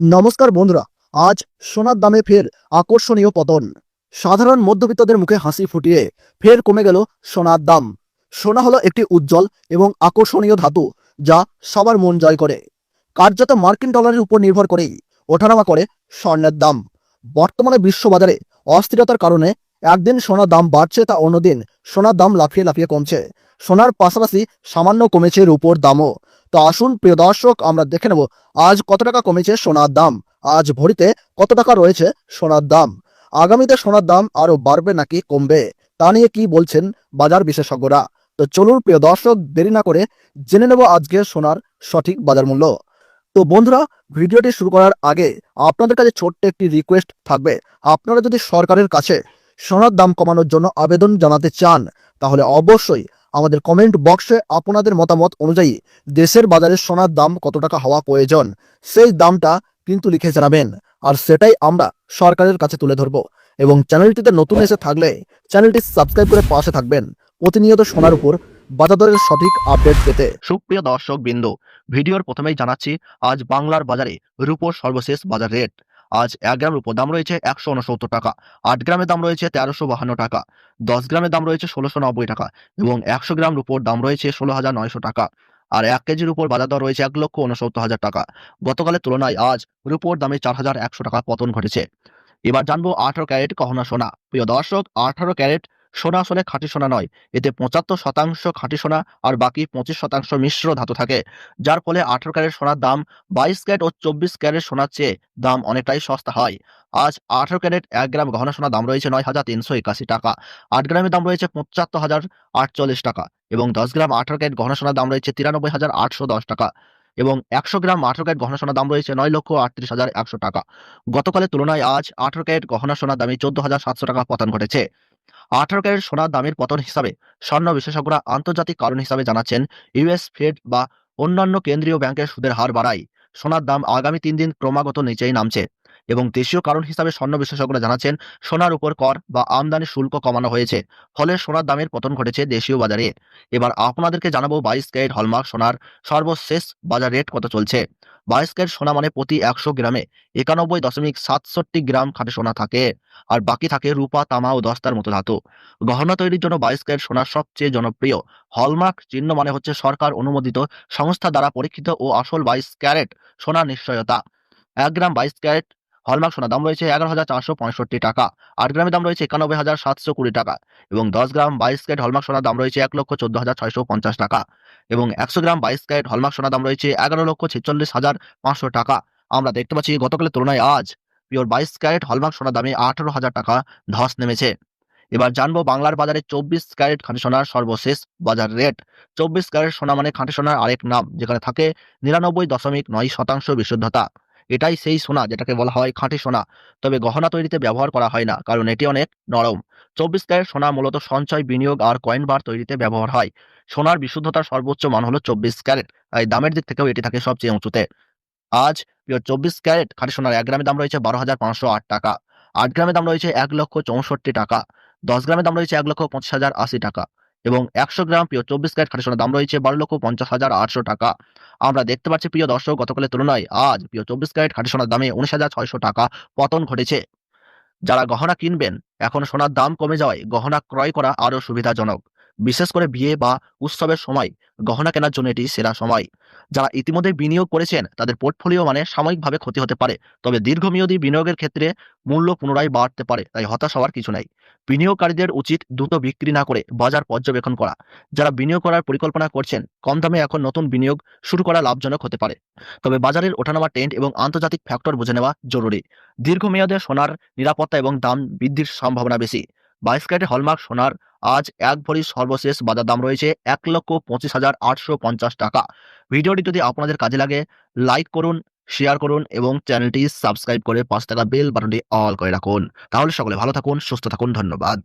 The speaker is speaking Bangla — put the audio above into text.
নমস্কার বন্ধুরা, আজ সোনার দামে ফের আকর্ষণীয় পতন। সাধারণ মধ্যবিত্তদের মুখে হাসি ফুটিয়ে ফের কমে গেল সোনার দাম। সোনা হলো একটি উজ্জ্বল এবং আকর্ষণীয় ধাতু যা সবার মন জয় করে। কার্যত মার্কিন ডলারের উপর নির্ভর করেই ওঠানামা করে স্বর্ণের দাম। বর্তমানে বিশ্ববাজারে অস্থিরতার কারণে একদিন সোনার দাম বাড়ছে তা অন্যদিন সোনার দাম লাফিয়ে লাফিয়ে কমছে। সোনার পাশাপাশি সামান্য কমেছে রূপোর দামও। তো আসুন, প্রিয় দর্শক, আমরা দেখে নেব, আজ কত টাকা কমেছে সোনার দাম? আজ ভরিতে কত টাকা রয়েছে সোনার দাম? আগামীতে সোনার দাম আরও বাড়বে নাকি কমবে? তা নিয়ে কি বলছেন বাজার বিশেষজ্ঞরা? তো চলুন, প্রিয় দর্শক, দেরি না করে জেনে নেব আজকে সোনার সঠিক বাজার মূল্য। তো বন্ধুরা, ভিডিওটি শুরু করার আগে আপনাদের কাছে ছোট্ট একটি রিকোয়েস্ট থাকবে। আপনারা যদি সরকারের কাছে সোনার দাম কমানোর জন্য আবেদন জানাতে চান, তাহলে অবশ্যই আমাদের কমেন্ট বক্সে আপনাদের মতামত অনুযায়ী দেশের বাজারে সোনার দাম কত টাকা হওয়া প্রয়োজন? সেই দামটা কিন্তু লিখে জানাবেন। আর সেটাই আমরা সরকারের কাছে তুলে ধরব। এবং চ্যানেলটিতে নতুন এসে থাকলে চ্যানেলটি সাবস্ক্রাইব করে পাশে থাকবেন। প্রতিনিয়ত সোনার উপর বাজার দরের সঠিক আপডেট পেতে। সুপ্রিয় দর্শক বিন্দু ভিডিওর প্রথমেই জানাচ্ছি, আজ বাংলার বাজারে রুপোর সর্বশেষ বাজার রেট আজ এক গ্রাম রূপোর দাম রয়েছে একশো উনসত্তর টাকা, আট গ্রামের দাম রয়েছে তেরোশো বাহান্ন টাকা, দশ গ্রামের দাম রয়েছে ষোলোশো নব্বই টাকা এবং একশো গ্রাম রুপোর দাম রয়েছে ষোলো হাজার নয়শো টাকা। আর এক কেজির উপর বাজার দর রয়েছে এক লক্ষ উনসত্তর হাজার টাকা। গতকালের তুলনায় আজ রুপোর দামে চার হাজার একশো টাকা পতন ঘটেছে। এবার জানব আঠারো ক্যারেট গহনা সোনা। প্রিয় দর্শক, আঠারো ক্যারেট সোনা আসলে খাঁটি সোনা নয়। এতে পঁচাত্তর শতাংশ খাঁটি সোনা আর বাকি পঁচিশ শতাংশ মিশ্র ধাতু থাকে, যার ফলে আঠারো ক্যারেট সোনার দাম, বাইশ ক্যারেট ও চব্বিশ ক্যারেট সোনার চেয়ে দাম অনেকটাই সস্তা হয়। আজ আঠারো ক্যারেট এক গ্রাম গহনা সোনার দাম রয়েছে নয় হাজার তিনশো একাশি টাকা। আট গ্রামের দাম রয়েছে পঁচাত্তর হাজার আটচল্লিশ টাকা এবং দশ গ্রাম আঠারো ক্যারেট গহনা সোনার দাম রয়েছে তিরানব্বই হাজার আটশো দশ টাকা এবং একশো গ্রাম আঠারো ক্যারেট গহনা সোনার দাম রয়েছে নয় লক্ষ আটত্রিশ হাজার একশো টাকা। গতকালের তুলনায় আজ আঠারো ক্যারেট গহনা সোনার দামে চোদ্দ হাজার সাতশো টাকা পতন ঘটেছে। আঠারো ক্যারেট সোনার দামের পতন হিসাবে স্বর্ণ বিশেষজ্ঞরা আন্তর্জাতিক কারণ হিসাবে জানাচ্ছেন ইউএস ফেড বা অন্যান্য কেন্দ্রীয় ব্যাংকের সুদের হার বাড়ায়। সোনার দাম আগামী তিন দিন ক্রমাগত নিচেই নামছে। এবং দেশীয় কারণ হিসাবে স্বর্ণ বিশেষজ্ঞরা জানাচ্ছেন, সোনার উপর কর বা আমদানি শুল্ক কমানো হয়েছে, ফলে সোনার দামের পতন ঘটেছে দেশীয় বাজারে। এবার আপনাদেরকে জানাব বাইশ ক্যারেট হলমার্ক সোনার সর্বশেষ বাজার রেট কত চলছে। বাইশ ক্যারেট সোনা মানে প্রতি একশো গ্রামে একানব্বই দশমিক সাতষট্টি গ্রাম খাঁটি সোনা থাকে, আর বাকি থাকে রূপা, তামা ও দস্তার মতো ধাতু। গহনা তৈরির জন্য বাইশ ক্যারেট সোনার সবচেয়ে জনপ্রিয়। হলমার্ক চিহ্ন মানে হচ্ছে সরকার অনুমোদিত সংস্থা দ্বারা পরীক্ষিত ও আসল বাইশ ক্যারেট সোনার নিশ্চয়তা। এক গ্রাম বাইশ ক্যারেট হলমার্ক সোনার দাম রয়েছে এগারো হাজার চারশো পঁয়ষট্টি টাকা। আট গ্রামের দাম রয়েছে একানব্বই হাজার সাতশো কুড়ি টাকা এবং দশ গ্রাম বাইশ ক্যারেট হলমার্ক সোনার দাম রয়েছে এক লক্ষ চোদ্দ হাজার ছয়শো পঞ্চাশ টাকা এবং একশো গ্রাম বাইশ ক্যারেট হলমার্ক সোনার দাম রয়েছে এগারো লক্ষ ছেচল্লিশ হাজার পাঁচশো টাকা। আমরা দেখতে পাচ্ছি গতকালের তুলনায় আজ পিওর বাইশ ক্যারেট হলমার্ক সোনার দামে আঠারো হাজার টাকা ধস নেমেছে। এবার জানব বাংলার বাজারে চব্বিশ ক্যারেট খাঁটি সোনার সর্বশেষ বাজার রেট। চব্বিশ ক্যারেট সোনা মানে খাঁটি সোনার আরেক নাম, যেখানে থাকে নিরানব্বই দশমিক নয় শতাংশ বিশুদ্ধতা। এটাই সেই সোনা যেটাকে বলা হয় খাঁটি সোনা। তবে গহনা তৈরিতে ব্যবহার করা হয় না, কারণ এটি অনেক নরম। চব্বিশ ক্যারেট সোনা মূলত সঞ্চয়, বিনিয়োগ আর কয়েন বার তৈরিতে ব্যবহার হয়। সোনার বিশুদ্ধতার সর্বোচ্চ মান হলো চব্বিশ ক্যারেট। তাই দামের দিক থেকেও এটি থাকে সবচেয়ে উঁচুতে। আজ পিওর চব্বিশ ক্যারেট খাঁটি সোনার এক গ্রামের দাম রয়েছে বারো হাজার পাঁচশো আট টাকা। আট গ্রামের দাম রয়েছে এক লক্ষ চৌষট্টি টাকা। দশ গ্রামের দাম রয়েছে এক লক্ষ পঁচিশ হাজার আশি টাকা। এবং একশো গ্রাম প্রিয় চব্বিশ ক্যারেট খাঁটি সোনার দাম রয়েছে বারো লক্ষ পঞ্চাশ হাজার আটশো টাকা। আমরা দেখতে পাচ্ছি, প্রিয় দর্শক, গতকালের তুলনায় আজ প্রিয় চব্বিশ ক্যারেট খাঁটি সোনার দামে উনিশ হাজার ছয়শো টাকা পতন ঘটেছে। যারা গহনা কিনবেন, এখন সোনার দাম কমে যাওয়ায় গহনা ক্রয় করা আরও সুবিধাজনক। বিশেষ করে বিয়ে বা উৎসবের সময় গহনা কেনার জন্য এটি সেরা সময়। যারা ইতিমধ্যে বিনিয়োগ করেছেন, তাদের পোর্টফোলিও মানে সাময়িকভাবে ক্ষতি হতে পারে, তবে দীর্ঘমেয়াদী বিনিয়োগের ক্ষেত্রে মূল্য পুনরায় বাড়তে পারে, তাই হতাশ হওয়ার কিছু নাই। বিনিয়োগকারীদের উচিত দ্রুত বিক্রি না করে বাজার পর্যবেক্ষণ করা। যারা বিনিয়োগ করার পরিকল্পনা করছেন, কম দামে এখন নতুন বিনিয়োগ শুরু করা লাভজনক হতে পারে। তবে বাজারের ওঠানামা ট্রেন্ড এবং আন্তর্জাতিক ফ্যাক্টর বুঝে নেওয়া জরুরি। দীর্ঘমেয়াদে সোনার নিরাপত্তা এবং দাম বৃদ্ধির সম্ভাবনা বেশি। বাইশ ক্যারেট হলমার্ক সোনার আজ এক ভরি সর্বশেষ বাজার দাম রয়েছে এক লক্ষ পঁচিশ হাজার আটশো পঞ্চাশ টাকা। ভিডিওটি যদি আপনাদের কাজে লাগে, লাইক করুন, শেয়ার করুন এবং চ্যানেলটি সাবস্ক্রাইব করে পাঁচ টাকা বেল বাটনটি অল করে রাখুন। তাহলে সকলে ভালো থাকুন, সুস্থ থাকুন, ধন্যবাদ।